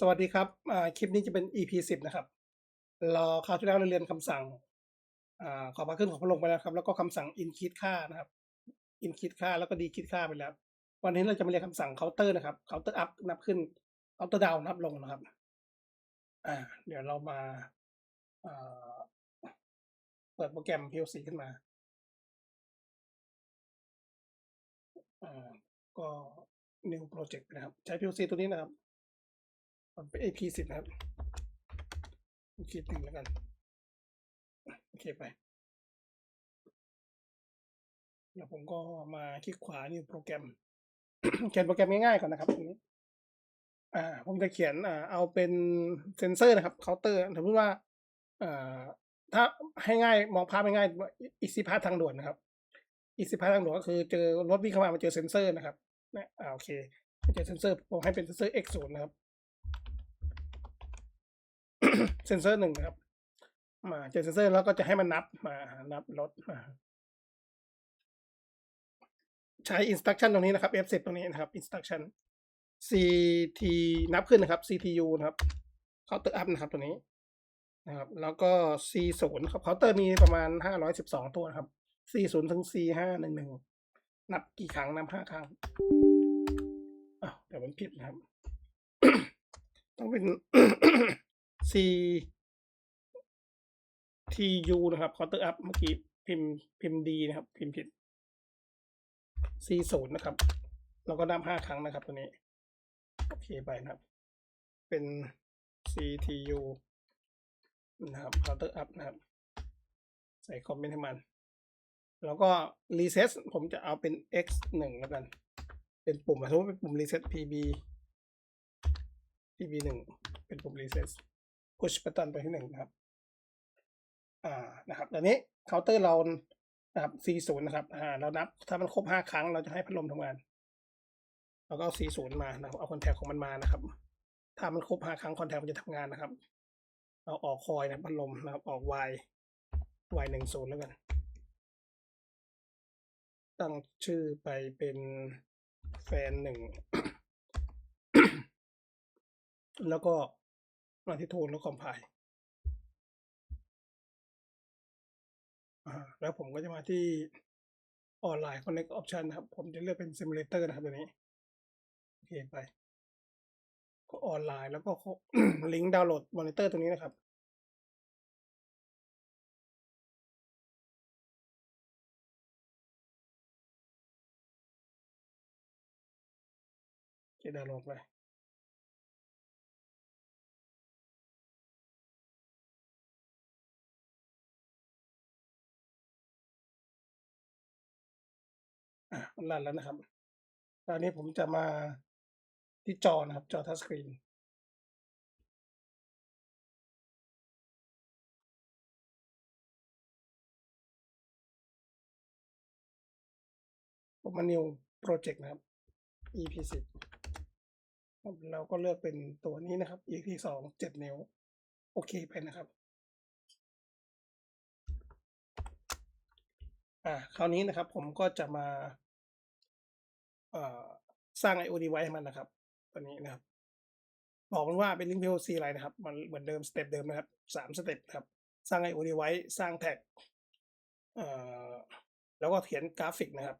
สวัสดีครับคลิปนี้จะเป็น EP สิบนะครับ เรอคราวที่แล้วเราเรียนคำสั่งอขอพาขึ้นขอพาลงไปแล้วครับ แล้วก็คำสั่ง in คิดค่านะครับ in คิดค่าแล้วก็ดีคิดค่าไปแล้ว วันนี้เราจะมาเรียนคำสั่ง counter นะครับ counter up นับขึ้น counter down นับลงนะครับ อ่า เดี๋ยวเรามาอ่าเปิดโปรแกรม PLC ขึ้นมาอ่าก็ new project นะครับ ใช้ PLC ตัวนี้นะครับ มันเป็น AP สิบนะครับโอเคหนึ่งแล้วกัน โอเคไปเดี๋ยวผมก็มาคลิกขวา new โปรแกรม เขียนโปรแกรมง่ายๆก่อนนะครับตรงนี้ อ่า ผมจะเขียนอ่าเอาเป็นเซนเซอร์นะครับเคาน์เตอร์สมมติว่าอ่าถ้าให้ง่ายมองภาพง่ายๆอีซิพาทางด่วนนะครับอีซิพาทางด่วนก็คือเจอรถวิ่งเข้ามามาเจอเซนเซอร์นะครับนี่ยอ่าโอเคเจอเซนเซอร์ผมให้เป็นเซนเซอร์ x ศูนย์นะครับ เซนเซอร์หนึ่งครับ มาเจอเซนเซอร์แล้วก็จะให้มันนับมานับรถมาใช้ instruction ตรงนี้นะครับ F10 ตรงนี้นะครับ instruction CT นับขึ้นนะครับ CTU นะครับ counter up นะครับ ตัวนี้นะครับ แล้วก็ C0 ครับ counter มีประมาณ 512 ตัวครับ C0 ถึง C511 นับกี่ครั้ง นับ 5 ครั้งอ้าวเดี๋ยวมันผิดนะครับ ต้องเป็น C TU นะครับ counter up เมื่อกี้พิมพ์พิมพ์ดีนะครับ พิมพ์ผิด C ศูนย์นะครับ เราก็นับห้าครั้งนะครับตัวนี้ โอเคไปนะครับ เป็น CTU นะครับ counter up นะครับ ใส่คอมเมนต์ให้มัน แล้วก็ reset ผมจะเอาเป็น x หนึ่งแล้วกัน เป็นปุ่มสมมติเป็นปุ่ม reset pb pb หนึ่งเป็นปุ่ม reset push button ไปที่หนึ่งนะครับ อ่า นะครับตอนนี้เคาน์เตอร์เรา นะครับ C0 นะครับ อ่า เรานับ ถ้ามันครบห้าครั้ง เราจะให้พัดลมทำงาน เราก็เอา C0 มานะครับเอาคอนแทคของมันมานะครับ ถ้ามันครบห้าครั้งคอนแทคมันจะทำงานนะครับ เราออกคอยนะพัดลมนะครับ ออก Y Y หนึ่งศูนย์แล้วกัน ตั้งชื่อไปเป็นแฟนหนึ่ง แล้วก็ มาที่โทนแล้วคอมไพล์แล้วผมก็จะมาที่ออนไลน์ Connect Option นะครับ ผมจะเลือกเป็น Simulator นะครับตัวนี้ โอเคไป ก็ออนไลน์แล้วก็ลิงก์ดาวน์โหลดมอนิเตอร์ตรงนี้นะครับโอเคดาวน์โหลดไป อะมันรันแล้วนะครับ ตอนนี้ผมจะมาที่จอนะครับ จอทัชสกรีนผมมา new project นะครับ EP สิบเราก็เลือกเป็นตัวนี้นะครับ EP สองเจ็ดนิ้ว โอเคไปนะครับ อ่าคราวนี้นะครับผมก็จะมา สร้าง IO device ให้มันนะครับ ตัวนี้นะครับ บอกมันว่าเป็น link PLC อะไรนะครับ มันเหมือนเดิมสเต็ปเดิมนะครับสามสเต็ปครับ สร้าง IO device สร้างแท็กแล้วก็เขียนกราฟิกนะครับ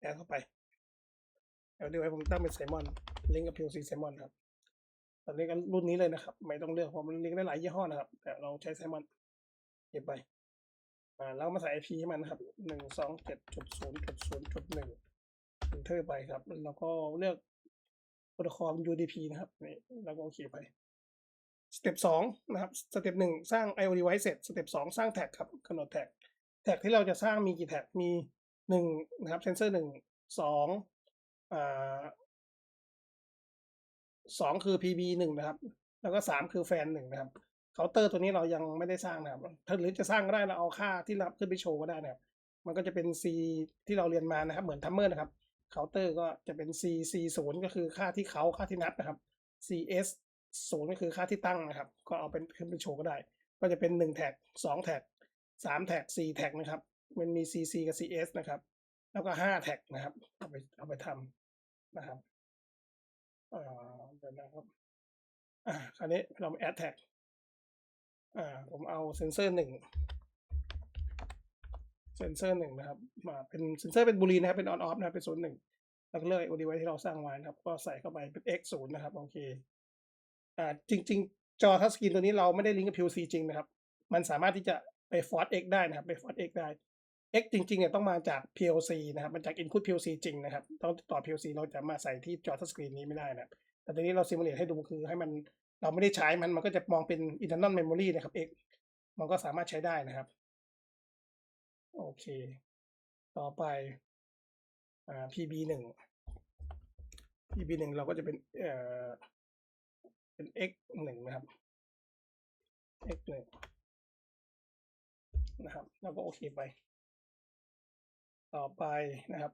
แอดเข้าไป IO device ผมตั้งเป็นไซมอนลิงก์กับ PLC ไซมอนครับตอนนี้ก็รุ่นนี้เลยนะครับ ไม่ต้องเลือกเพราะมันลิงก์ได้หลายยี่ห้อนะครับ แต่เราใช้ไซมอนเก็บไปอ่าแล้วมาใส่ IP ให้มันนะครับหนึ่งสองเจ็ดจุดศูนย์จุดศูนย์จุดหนึ่ง enter ไปครับ แล้วก็เลือกโปรโตคอล UDP นะครับนี่แล้วก็โอเคไปสเต็ปสองนะครับสเต็ปหนึ่งสร้าง IO device เสร็จสเต็ปสองสร้างแท็กครับกำหนดแท็กแท็กที่เราจะสร้างมีกี่แท็กมีหนึ่งนะครับเซนเซอร์หนึ่งสองอ่าสองคือ PB หนึ่งนะครับ แล้วก็สามคือแฟนหนึ่งนะครับเคาน์เตอร์ตัวนี้เรายังไม่ได้สร้างนะครับถ้าหรือจะสร้างก็ได้เราเอาค่าที่รับขึ้นไปโชว์ก็ได้นะครับ มันก็จะเป็น C ที่เราเรียนมานะครับ เหมือนทัมเมอร์นะครับ เคาน์เตอร์ก็จะเป็น C C ศูนย์ก็คือค่าที่เขาค่าที่นับนะครับ C S ศูนย์ก็คือค่าที่ตั้งนะครับ ก็เอาเป็นขึ้นไปโชว์ก็ได้ ก็จะเป็นหนึ่งแท็กสองแท็กสามแท็กสี่แท็กนะครับ มันมี C C กับ C S นะครับ แล้วก็ห้าแท็กนะครับ เอาไปเอาไปทำนะครับเอ่อเดี๋ยวนะครับอ่าคราวนี้เราแอดแท็กอ่าผมเอาเซนเซอร์หนึ่ง เซนเซอร์หนึ่งนะครับมาเป็นเซนเซอร์เป็นบูลีนะครับเป็นออนออฟนะครับเป็นศูนย์หนึ่งแล้วก็เลือกไอโอดีไว้ที่เราสร้างไว้นะครับ ก็ใส่เข้าไปเป็น x ศูนย์นะครับโอเคอ่าจริง ๆ จอทัชสกรีนตัวนี้เราไม่ได้ลิงก์กับ PLC จริงนะครับ มันสามารถที่จะไป Force X ได้นะครับไป Force X ได้ X จริงๆเนี่ยต้องมาจาก PLC นะครับมันจาก Input PLC จริงนะครับต้องต่อ PLC เราจะมาใส่ที่จอทัชสกรีนนี้ไม่ได้นะครับแต่ตัวนี้เราซิมูเลตให้ดูคือให้มันเราไม่ได้ใช้มันมันก็จะมองเป็น internal memory นะครับ X มันก็สามารถใช้ได้นะครับ โอเค ต่อไปอ่า PB หนึ่ง PB หนึ่งเราก็จะเป็นเอ่อเป็น X หนึ่งนะครับ X หนึ่งนะครับ แล้วก็โอเคไป ต่อไปนะครับ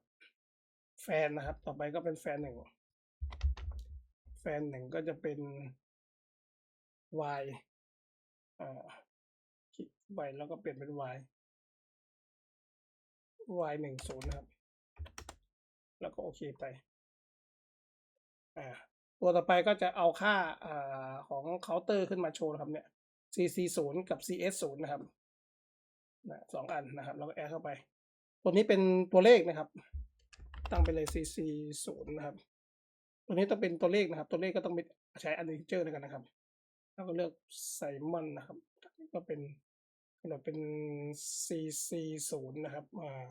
แฟนนะครับ ต่อไปก็เป็นแฟนหนึ่งแฟนหนึ่งก็จะเป็น y อ่าคลิกไปแล้วก็เปลี่ยนเป็น y y หนึ่งศูนย์นะครับ แล้วก็โอเคไป อ่า ตัวต่อไปก็จะเอาค่าอ่าของเคาน์เตอร์ขึ้นมาโชว์นะครับเนี่ย cc ศูนย์กับ cs ศูนย์นะครับนะสองอันนะครับ แล้วก็แอดเข้าไป ตัวนี้เป็นตัวเลขนะครับ ตั้งไปเลย cc ศูนย์นะครับ ตัวนี้ต้องเป็นตัวเลขนะครับ ตัวเลขก็ต้องเป็นใช้อันดิเจอร์ด้วยกันนะครับ แล้วก็เลือกไซมอนนะครับ ก็เป็น กำหนดเป็น cc ศูนย์นะครับอ่า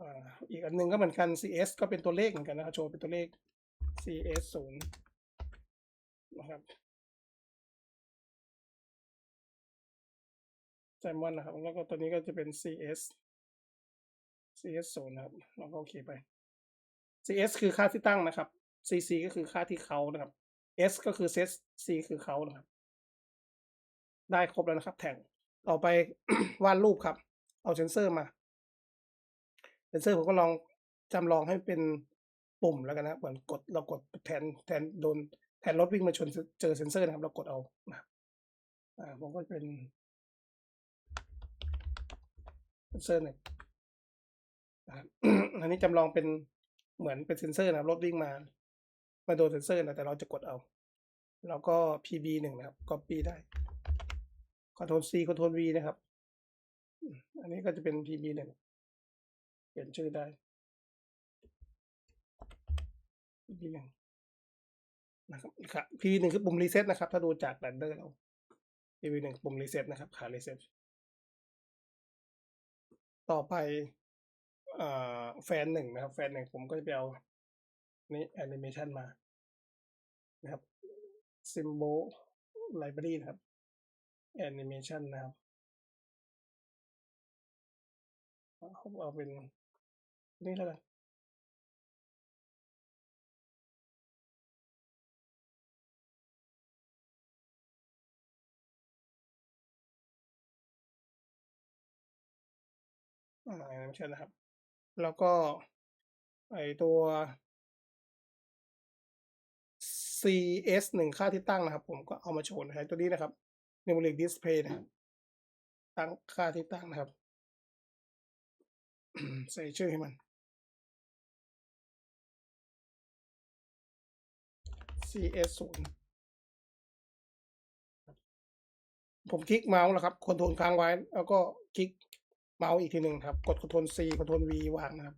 อ่าอีกอันหนึงก็เหมือนกัน cs ก็เป็นตัวเลขเหมือนกันนะครับโชว์เป็นตัวเลข cs ศูนย์นะครับไซมอนนะครับ แล้วก็ตัวนี้ก็จะเป็น cs cs ศูนย์นะครับแล้วก็โอเคไป cs คือค่าที่ตั้งนะครับ cc ก็คือค่าที่เขานะครับ s ก็คือ set c คือเขานะครับ ได้ครบแล้วนะครับแท็ก ต่อไปวาดรูปครับ เอาเซนเซอร์มา เซนเซอร์ผมก็ลองจำลองให้เป็นปุ่มแล้วกันนะเหมือนกดเรากดแทนแทนโดนแทนรถวิ่งมาชนเจอเซนเซอร์นะครับ เรากดเอานะครับอ่าผมก็เป็นเซนเซอร์หนึ่งอันนี้จำลองเป็นเหมือนเป็นเซนเซอร์นะครับรถวิ่งมา มาโดนเซนเซอร์นะแต่เราจะกดเอา แล้วก็ PB หนึ่งนะครับ copy ได้ Ctrl C Ctrl V นะครับ อันนี้ก็จะเป็น PB หนึ่งเปลี่ยนชื่อได้ PB หนึ่งนะครับครับ PB หนึ่งคือปุ่มรีเซ็ตนะครับ ถ้าดูจากแรนเดอร์เรา PB หนึ่งปุ่มรีเซ็ตนะครับ ขารีเซ็ตต่อไปเอ่อแฟนหนึ่งนะครับ แฟนหนึ่งผมก็จะไปเอานี่แอนิเมชันมานะครับ symbol library นะครับ animation นะครับเอาเอาเป็นนี่แล้วกันอ่า animation นะครับ แล้วก็ไอตัว cs หนึ่งค่าที่ตั้งนะครับ ผมก็เอามาโชว์นะครับตัวนี้นะครับ numeric display นะครับตั้งค่าที่ตั้งนะครับ ใส่ชื่อให้มัน cs ศูนย์ผมคลิกเมาส์แล้วครับคอนโทรลค้างไว้ แล้วก็คลิกเมาส์อีกทีหนึ่งครับ กดคอนโทรล C คอนโทรล V วางนะครับ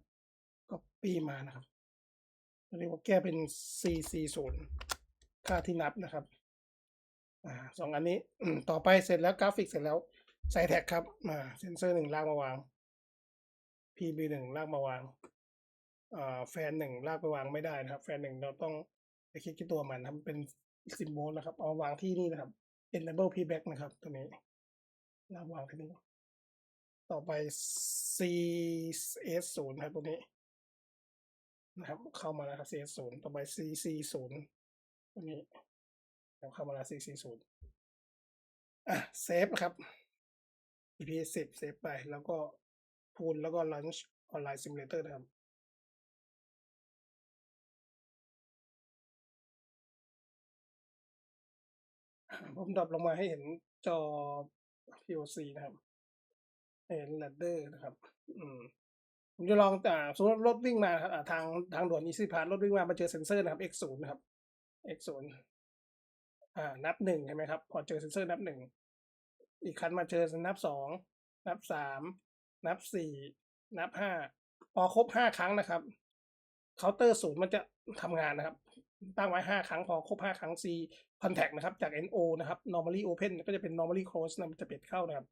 ก็ปีมานะครับอันนี้ผมแก้เป็น cc ศูนย์ค่าที่นับนะครับ อ่าสองอันนี้ต่อไปเสร็จแล้วกราฟิกเสร็จแล้วใส่แท็กครับมาเซนเซอร์หนึ่งลากมาวาง PB หนึ่งลากมาวางอ่าแฟนหนึ่งลากไปวางไม่ได้นะครับ แฟนหนึ่งเราต้องไปคลิกที่ตัวมันนะครับเป็นซิมโบลนะครับ เอาวางที่นี่นะครับ enable playback นะครับ ตัวนี้ลากวางที่นี่ต่อไป CS ศูนย์ครับตัวนี้นะครับ เข้ามาแล้วครับ CS ศูนย์ต่อไป CC ศูนย์ตัวนี้ แล้วเข้ามาแล้ว CC ศูนย์อะเซฟนะครับ EP สิบเซฟไปแล้วก็พูนแล้วก็ launch online simulator นะครับผมดรอปลงมาให้เห็นจอ POC นะครับ เห็น ladder นะครับ อืมผมจะลองอ่าสมมติรถวิ่งมาครับทางทางด่วน Easy Pass รถวิ่งมามาเจอเซ็นเซอร์นะครับ X ศูนย์นะครับ X ศู อ่านับหนึ่งใช่ไหมครับ พอเจอเซนเซอร์นับหนึ่ง อีกคันมาเจอนับสอง นับสาม นับสี่ นับห้า พอครบห้าครั้งนะครับ เคาน์เตอร์ศูนย์มันจะทำงานนะครับ ตั้งไว้ห้าครั้งพอครบห้าครั้ง C contact นะครับ จาก NO นะครับ normally open ก็จะเป็น normally close นะมันจะเปิดเข้านะครับ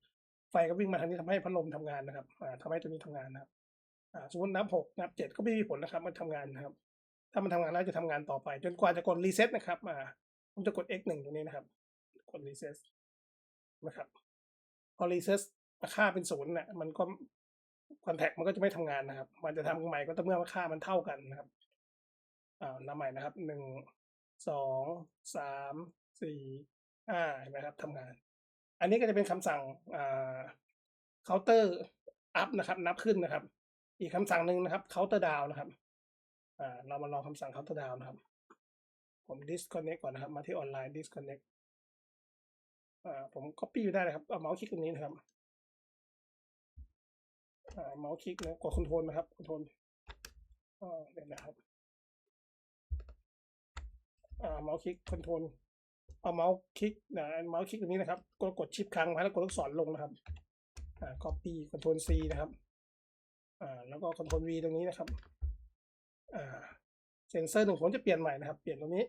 ไฟก็วิ่งมาทางนี้ทำให้พัดลมทำงานนะครับอ่าทำให้ตัวนี้ทำงานนะครับอ่าสมมตินับหกนับเจ็ดก็ไม่มีผลนะครับ มันทำงานนะครับ ถ้ามันทำงานแล้วจะทำงานต่อไป จนกว่าจะกดรีเซ็ตนะครับอ่า ผมจะกด X หนึ่งตรงนี้นะครับ กดรีเซ็ตนะครับ พอรีเซ็ตค่าเป็นศูนย์เนี่ยมันก็คอนแทคมันก็จะไม่ทำงานนะครับ มันจะทำใหม่ก็ต่องเมื่อค่ามันเท่ากันนะครับอ่านับใหม่นะครับหนึ่งสองสามสี่ห้าเห็นไหมครับทำงาน อันนี้ก็จะเป็นคำสั่งอ่าเคาน์เตอร์อัพนะครับ นับขึ้นนะครับ อีกคำสั่งหนึ่งนะครับเคาน์เตอร์ดาวนะครับอ่าเรามาลองคำสั่งเคาน์เตอร์ดาวนะครับ ผม disconnect ก่อนนะครับ มาที่ออนไลน์ disconnect อ่าผม copy อยู่ได้เลยครับ เอาเมาส์คลิกตรงนี้นะครับอ่าเมาส์คลิกนะกดคอนโทรลนะครับคอนโทรลอ่าเดี๋ยวนะครับอ่าเมาส์คลิกคอนโทรลเอาเมาส์คลิกนะเมาส์คลิกตรงนี้นะครับกดกดชิปค้างไว้แล้วกดลูกศรลงนะครับอ่า copy คอนโทรล C นะครับอ่าแล้วก็คอนโทรล V ตรงนี้นะครับอ่า เซนเซอร์หนึ่งผมจะเปลี่ยนใหม่นะครับ เปลี่ยนตรงนี้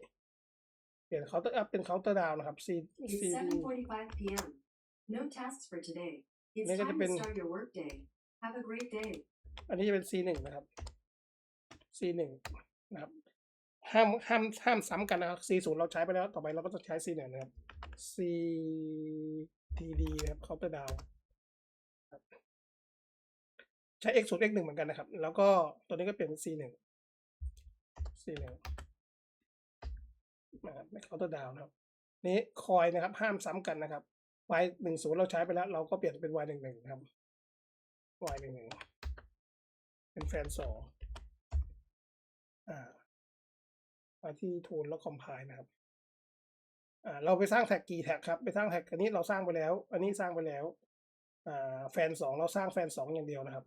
เปลี่ยนเคาน์เตอร์อัพเป็นเคาน์เตอร์ดาวนะครับ C It's C D 7:45 p.m. No tasks for today. It's May time to depend- start your workday. Have a great day. อันนี้จะเป็น C หนึ่งนะครับ C หนึ่งนะครับ ห้ามห้ามห้ามซ้ำกันนะครับ C ศูนย์เราใช้ไปแล้ว ต่อไปเราก็จะใช้ C หนึ่งนะครับ C T D นะครับเคาน์เตอร์ดาวใช้ X ศูนย์ X หนึ่งเหมือนกันนะครับ แล้วก็ตัวนี้ก็เปลี่ยนเป็น C หนึ่ง C หนึ่งนะครับไม่เคาน์เตอร์ดาวนะครับ นี้คอยนะครับ ห้ามซ้ำกันนะครับ Y หนึ่งศูนย์เราใช้ไปแล้ว เราก็เปลี่ยนเป็น Y หนึ่งหนึ่งนะครับ Y หนึ่งหนึ่งเป็นแฟนสองอ่ามาที่ทูลแล้วคอมไพล์นะครับอ่าเราไปสร้างแท็กกี่แท็กครับไปสร้างแท็กอันนี้เราสร้างไปแล้ว อันนี้สร้างไปแล้วอ่าแฟนสองเราสร้างแฟนสองอย่างเดียวนะครับ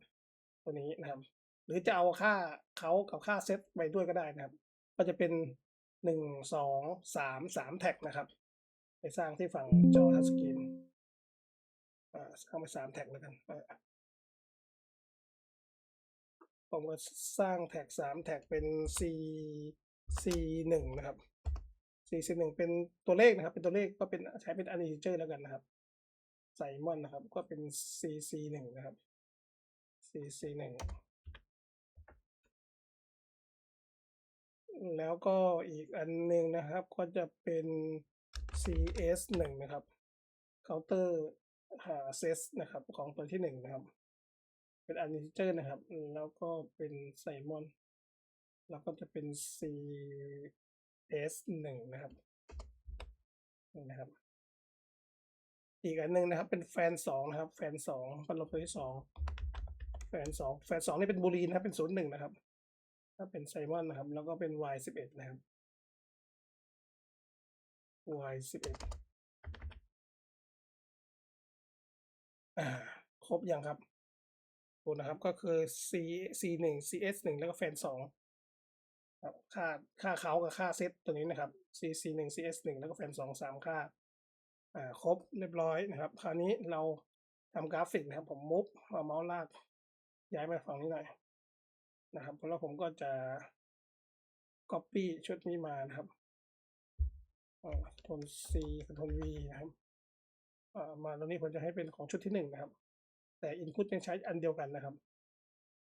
ตัวนี้นะครับ หรือจะเอาค่าเขากับค่าเซตไปด้วยก็ได้นะครับ ก็จะเป็นหนึ่งสองสามสามแท็กนะครับ ไปสร้างที่ฝั่งจอทัชสกรีนอ่าสร้างไปสามแท็กแล้วกันผมก็สร้างแท็กสามแท็กเป็น C C หนึ่งนะครับ C C หนึ่งเป็นตัวเลขนะครับ เป็นตัวเลขก็เป็นใช้เป็น integer แล้วกันนะครับไซมอนนะครับ ก็เป็น C C หนึ่งนะครับ C C หนึ่ง แล้วก็อีกอันหนึ่งนะครับก็จะเป็น CS หนึ่งนะครับเคาน์เตอร์หาเซสนะครับของตัวที่หนึ่งนะครับ เป็นอันนิเจอร์นะครับ แล้วก็เป็นไซมอนแล้วก็จะเป็น CS หนึ่งนะครับนี่นะครับ อีกอันหนึ่งนะครับ เป็นแฟนสองนะครับ แฟนสองพัดลมตัวที่สองแฟนสองแฟนสองนี่เป็นบูลีนนะครับเป็นศูนย์หนึ่งนะครับ ถ้าเป็นไซมอนนะครับ แล้วก็เป็น Y สิบเอ็ดนะครับ Y สิบเอ็ดอ่า ครบยังครับครบนะครับ ก็คือ C C หนึ่ง CS หนึ่งแล้วก็แฟนสองครับค่าค่าเขากับค่าเซตตัวนี้นะครับ C C หนึ่ง CS หนึ่งแล้วก็แฟนสองสามค่า อ่า ครบเรียบร้อยนะครับ คราวนี้เราทำกราฟิกนะครับ ผมมุฟเอาเมาส์ลากย้ายมาฝั่งนี้หน่อย นะครับ แล้วผมก็จะ copy ชุดนี้มานะครับคอน C คอน V นะครับอ่ามาตรงนี้ผมจะให้เป็นของชุดที่หนึ่งนะครับ แต่ input ยังใช้อันเดียวกันนะครับ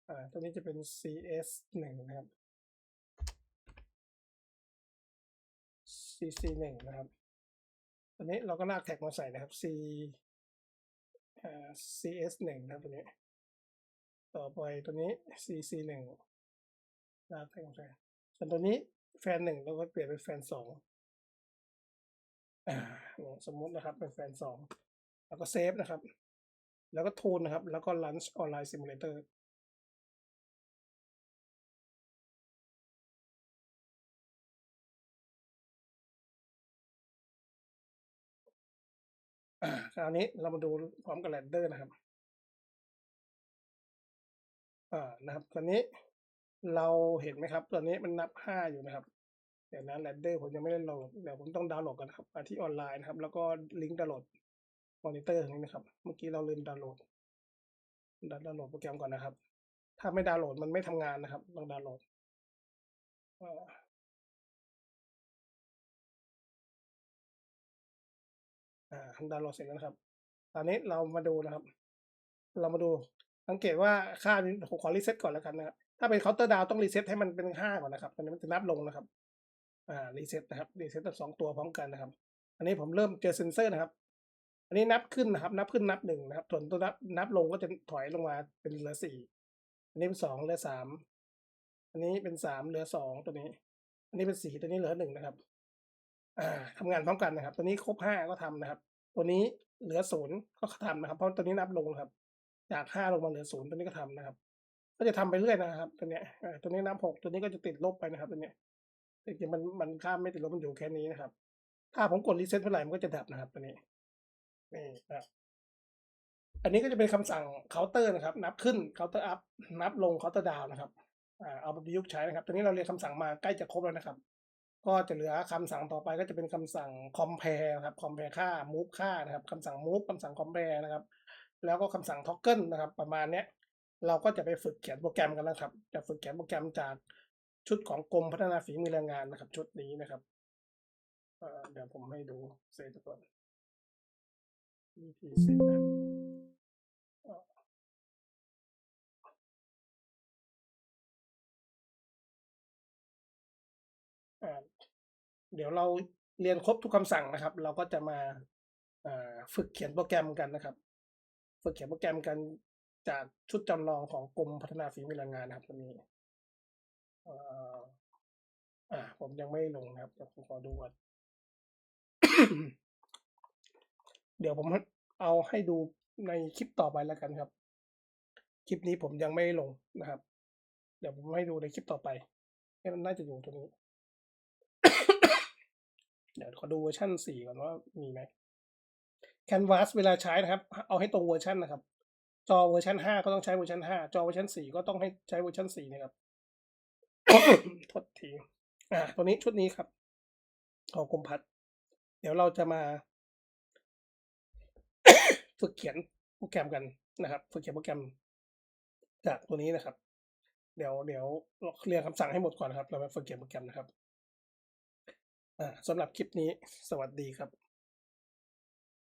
อ่าตัวนี้จะเป็น CS หนึ่งนะครับ CC หนึ่งนะครับตัวนี้เราก็ลากแท็กมาใส่นะครับ C CS หนึ่งนะครับตัวนี้ ต่อไปตัวนี้ CC หนึ่งลากแท็กมาใส่วนตัวนี้แฟนหนึ่งเราก็เปลี่ยนเป็นแฟนสองสมมุตินะครับเป็นแฟนสองแล้วก็เซฟนะครับ แล้วก็ทูนนะครับ แล้วก็ Launch Online Simulator อ่าคราวนี้เรามาดูพร้อมกับแรนเดอร์นะครับ อ่านะครับ ตอนนี้เราเห็นไหมครับ ตอนนี้มันนับห้าอยู่นะครับ เดี๋ยวนะแรดเดอร์ผมยังไม่ได้โหลด เดี๋ยวผมต้องดาวน์โหลดกันนะครับมาที่ออนไลน์นะครับ แล้วก็ลิงก์ดาวน์โหลดมอนิเตอร์ตรงนี้นะครับ เมื่อกี้เราลืมดาวน์โหลด ดาวน์โหลดโปรแกรมก่อนนะครับ ถ้าไม่ดาวน์โหลดมันไม่ทำงานนะครับ ต้องดาวน์โหลดอ่ออ่าดาวน์โหลดเสร็จแล้วนะครับ ตอนนี้เรามาดูนะครับ เรามาดู สังเกตว่าค่านี้ผมขอรีเซ็ตก่อนแล้วกันนะครับ ถ้าเป็นเคาน์เตอร์ดาวต้องรีเซ็ตให้มันเป็นห้าก่อนนะครับตอนนี้มันจะนับลงนะครับ อ่า รีเซ็ตนะครับ รีเซ็ตทั้งสองตัวพร้อมกันนะครับ อันนี้ผมเริ่มเจอเซนเซอร์นะครับ อันนี้นับขึ้นนะครับ นับขึ้นนับหนึ่งนะครับส่วนตัวนับนับลงก็จะถอยลงมาเป็นเหลือสี่ อันนี้เป็นสองเหลือสาม อันนี้เป็นสามเหลือสองตัวนี้ อันนี้เป็นสี่ตัวนี้เหลือหนึ่งนะครับ อ่าทำงานพร้อมกันนะครับ ตัวนี้ครบห้าก็ทำนะครับ ตัวนี้เหลือศูนย์ก็ทำนะครับ เพราะตัวนี้นับลงครับ จากห้าลงมาเหลือศูนย์ตัวนี้ก็ทำนะครับ ก็จะทำไปเรื่อยนะครับ ตัวเนี้ยตัวนี้นับหกตัวนี้ก็จะติดลบไปนะครับ ตัวเนี้ยจริงๆมันมันค่าไม่ติดลบมันอยู่แค่นี้นะครับ ถ้าผมกดรีเซ็ตเมื่อไหร่มันก็จะดับนะครับตัวนี้นี่นะครับอันนี้ก็จะเป็นคำสั่งเคาน์เตอร์นะครับ นับขึ้นเคาน์เตอร์อัพนับลงเคาน์เตอร์ดาวนะครับเอาไปประยุกต์ใช้นะครับตัวนี้เราเรียนคำสั่งมาใกล้จะครบแล้วนะครับ ก็จะเหลือคำสั่งต่อไปก็จะเป็นคำสั่ง compare ครับ compare ค่า move ค่านะครับคำสั่ง move คำสั่ง compare นะครับ แล้วก็คำสั่ง toggle นะครับ ประมาณเนี้ยเราก็จะไปฝึกเขียนโปรแกรมกันแล้วครับ จะฝึกเขียนโปรแกรมจากชุดของกรมพัฒนาฝีมือแรงงานนะครับ ชุดนี้นะครับเเดี๋ยวผมให้ดูเซตก่อน EP สิบนะเอ่ออ่าเดี๋ยวเราเรียนครบทุกคำสั่งนะครับ เราก็จะมาฝึกเขียนโปรแกรมกันนะครับ ฝึกเขียนโปรแกรมกันจากชุดจำลองของกรมพัฒนาฝีมือแรงงานนะครับตัวนี้อ่ออ่า ผมยังไม่ลงนะครับเดี๋ยวผมขอดูก่อนเดี๋ยวผมเอาให้ดูในคลิปต่อไปแล้วกันครับ คลิปนี้ผมยังไม่ลงนะครับ เดี๋ยวผมให้ดูในคลิปต่อไปมันน่าจะอยู่ตรงนี้ เดี๋ยวขอดูเวอร์ชันสี่ก่อนว่ามีไหม Canvas เวลาใช้นะครับ เอาให้ตรงเวอร์ชันนะครับ จอเวอร์ชันห้าก็ต้องใช้เวอร์ชันห้าจอเวอร์ชันสี่ก็ต้องให้ใช้เวอร์ชันสี่นะครับทษทีอ่าตัวนี้ชุดนี้ครับ ของกรมพัฒเดี๋ยวเราจะมา ฝึกเขียนโปรแกรมกันนะครับ ฝึกเขียนโปรแกรมจากตัวนี้นะครับ เดี๋ยวเดี๋ยวเราเรียนคำสั่งให้หมดก่อนนะครับ เรามาฝึกเขียนโปรแกรมนะครับ อ่าสำหรับคลิปนี้สวัสดีครับ